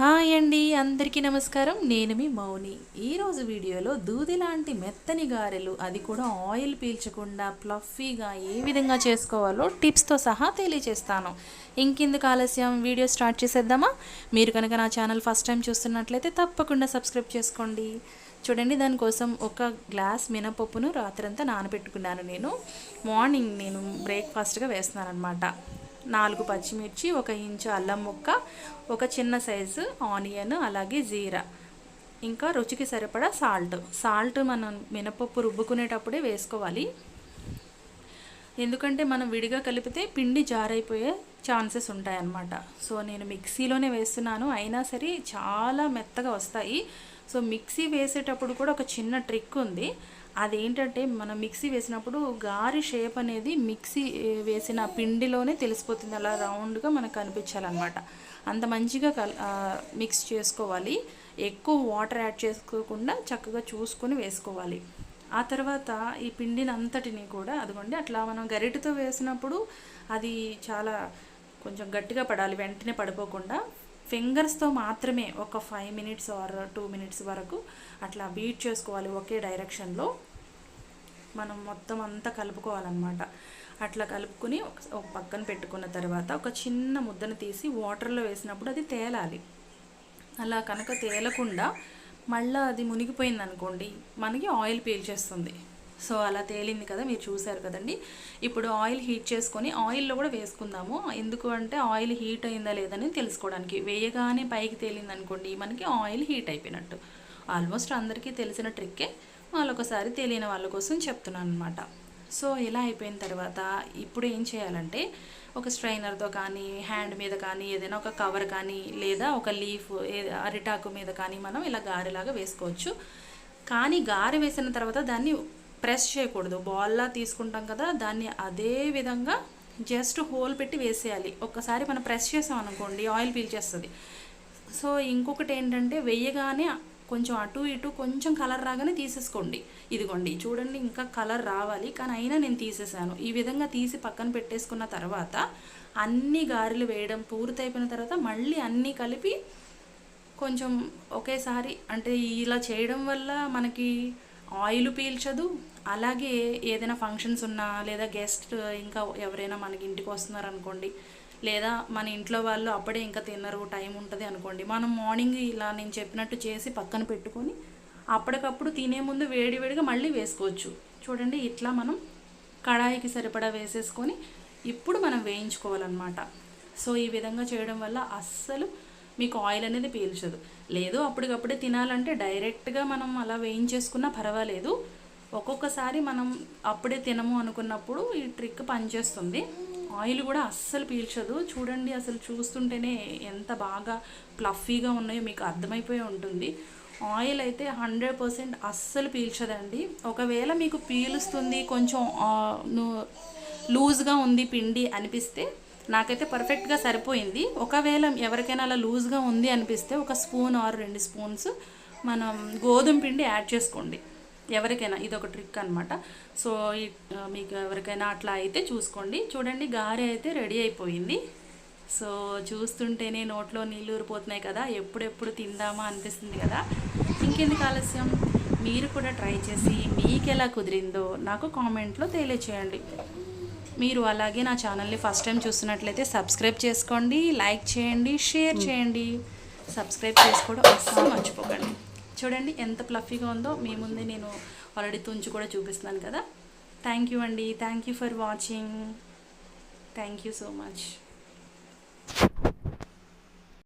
Hi అండి అందరికీ నమస్కారం. నేను మీ మౌని. ఈరోజు వీడియోలో దూది లాంటి మెత్తని గారెలు అది కూడా ఆయిల్ పీల్చకుండా ప్లఫీగా ఏ విధంగా చేసుకోవాలో టిప్స్తో సహా తెలియజేస్తాను ఇంకెందుకు ఆలస్యం? వీడియో స్టార్ట్ చేసేద్దామా? మీరు కనుక నా ఛానల్ ఫస్ట్ టైం చూస్తున్నట్లయితే తప్పకుండా సబ్స్క్రైబ్ చేసుకోండి. చూడండి దానికోసం ఒక గ్లాస్ మినపప్పును రాత్రంతా నానబెట్టుకున్నాను నేను. మార్నింగ్ నేను బ్రేక్ఫాస్ట్గా వేస్తున్నాను అనమాట నాలుగు పచ్చిమిర్చి ఒక ఇంచు అల్లం ముక్క ఒక చిన్న సైజు ఆనియన్ అలాగే జీరా. ఇంకా రుచికి సరిపడా సాల్ట్. సాల్ట్ మనం మినపప్పు రుబ్బుకునేటప్పుడే వేసుకోవాలి. ఎందుకంటే మనం విడిగా కలిపితే పిండి జారైపోయే ఛాన్సెస్ ఉంటాయన్నమాట. సో నేను మిక్సీలోనే వేస్తున్నాను. అయినా సరే చాలా మెత్తగా వస్తాయి. సో మిక్సీ వేసేటప్పుడు కూడా ఒక చిన్న ట్రిక్ ఉంది. అదేంటంటే మనం మిక్సీ వేసినప్పుడు గారి షేప్ అనేది మిక్సీ వేసిన పిండిలోనే తెలిసిపోతుంది. అలా రౌండ్గా మనకు కనిపించాలన్నమాట అంత మంచిగా కల్ మిక్స్ చేసుకోవాలి. ఎక్కువ వాటర్ యాడ్ చేసుకోకుండా చక్కగా చూసుకొని వేసుకోవాలి. ఆ తర్వాత ఈ పిండిని అంతటిని కూడా అదిగోండి అట్లా మనం గరిటతో వేసినప్పుడు అది చాలా కొంచెం గట్టిగా పడాలి వెంటనే పడిపోకుండా. ఫింగర్స్తో మాత్రమే ఒక five minutes or two minutes వరకు అట్లా బీట్ చేసుకోవాలి ఒకే డైరెక్షన్లో. మనం మొత్తం అంతా కలుపుకోవాలన్నమాట. అట్లా కలుపుకుని ఒక పక్కన పెట్టుకున్న తర్వాత ఒక చిన్న ముద్దను తీసి వాటర్లో వేసినప్పుడు అది తేలాలి. అలా కనుక తేలకుండా మళ్ళీ అది మునిగిపోయింది అనుకోండి మనకి ఆయిల్ పీల్చేస్తుంది. సో అలా తేలింది కదా మీరు చూసారు కదండి. ఇప్పుడు ఆయిల్ హీట్ చేసుకొని ఆయిల్లో కూడా వేసుకుందాము. ఎందుకు అంటే ఆయిల్ హీట్ అయిందా లేదని తెలుసుకోవడానికి. వేయగానే పైకి తేలింది అనుకోండి మనకి ఆయిల్ హీట్ అయిపోయినట్టు. ఆల్మోస్ట్ అందరికీ తెలిసిన ట్రిక్కే. వాళ్ళొకసారి తెలియని వాళ్ళ కోసం చెప్తున్నాను అనమాట సో ఇలా అయిపోయిన తర్వాత ఇప్పుడు ఏం చేయాలంటే ఒక స్ట్రైనర్తో కానీ హ్యాండ్ మీద కానీ ఏదైనా ఒక కవర్ కానీ లేదా ఒక లీఫ్ అరిటాకు మీద కానీ మనం ఇలా గారెలాగా వేసుకోవచ్చు. కానీ గారె వేసిన తర్వాత దాన్ని ప్రెస్ చేయకూడదు. బాల్లా తీసుకుంటాం కదా దాన్ని అదే విధంగా జస్ట్ హోల్ పెట్టి వేసేయాలి. ఒక్కసారి మనం ప్రెస్ చేసాం అనుకోండి ఆయిల్ పీల్చేస్తుంది. సో ఇంకొకటి ఏంటంటే వెయ్యగానే కొంచెం అటు ఇటు కొంచెం కలర్ రాగానే తీసేసుకోండి. ఇదిగోండి చూడండి ఇంకా కలర్ రావాలి. కానీ అయినా నేను తీసేసాను. ఈ విధంగా తీసి పక్కన పెట్టేసుకున్న తర్వాత అన్ని గారెలు వేయడం పూర్తయిపోయిన తర్వాత మళ్ళీ అన్నీ కలిపి కొంచెం ఒకేసారి అంటే ఇలా చేయడం వల్ల మనకి ఆయిల్ పీల్చదు. అలాగే ఏదైనా ఫంక్షన్స్ ఉన్నా లేదా గెస్ట్ ఇంకా ఎవరైనా మనకి ఇంటికి వస్తున్నారు అనుకోండి లేదా మన ఇంట్లో వాళ్ళు అప్పుడే ఇంకా తినరు టైం ఉంటుంది అనుకోండి మనం మార్నింగ్ ఇలా నేను చెప్పినట్టు చేసి పక్కన పెట్టుకొని అప్పటికప్పుడు తినే ముందు వేడివేడిగా మళ్ళీ వేసుకోవచ్చు. చూడండి ఇట్లా మనం కడాయికి సరిపడా వేసేసుకొని ఇప్పుడు మనం వేయించుకోవాలన్నమాట. సో ఈ విధంగా చేయడం వల్ల అస్సలు మీకు ఆయిల్ అనేది పీల్చదు. లేదు అప్పటికప్పుడే తినాలంటే డైరెక్ట్గా మనం అలా వేయించేసుకున్నా పర్వాలేదు. ఒక్కొక్కసారి మనం అప్పుడే తినము అనుకున్నప్పుడు ఈ ట్రిక్ పనిచేస్తుంది. ఆయిల్ కూడా అస్సలు పీల్చదు. చూడండి అసలు చూస్తుంటేనే ఎంత బాగా ప్లఫీగా ఉన్నాయో మీకు అర్థమైపోయి ఉంటుంది. ఆయిల్ అయితే హండ్రెడ్ పర్సెంట్ అస్సలు పీల్చదండి. ఒకవేళ మీకు పీలుస్తుంది కొంచెం లూజ్గా ఉంది పిండి అనిపిస్తే నాకైతే పర్ఫెక్ట్గా సరిపోయింది. ఒకవేళ ఎవరికైనా అలా లూజ్గా ఉంది అనిపిస్తే ఒక స్పూన్ ఆర్ రెండు స్పూన్స్ మనం గోధుమ పిండి యాడ్ చేసుకోండి. ఎవరికైనా ఇది ఒక ట్రిక్ అనమాట సో మీకు ఎవరికైనా అట్లా అయితే చూసుకోండి. చూడండి గారె అయితే రెడీ అయిపోయింది. సో చూస్తుంటేనే నోట్లో నీళ్ళు ఊరిపోతున్నాయి కదా. ఎప్పుడెప్పుడు తిందామా అనిపిస్తుంది కదా. ఇంకెందుకు ఆలస్యం? మీరు కూడా ట్రై చేసి మీకు ఎలా కుదిరిందో నాకు కామెంట్లో తెలియచేయండి. మీరు అలాగే నా ఛానల్ని ఫస్ట్ టైం చూస్తున్నట్లయితే సబ్స్క్రైబ్ చేసుకోండి లైక్ చేయండి షేర్ చేయండి. సబ్స్క్రైబ్ చేసుకోవడం అస్సలు మర్చిపోకండి. చూడండి ఎంత ప్లఫీగా ఉందో మీ ముందే నేను ఆల్రెడీ తుంచి కూడా చూపిస్తున్నాను కదా. థ్యాంక్ యూ అండి. Thank you for watching thank you so much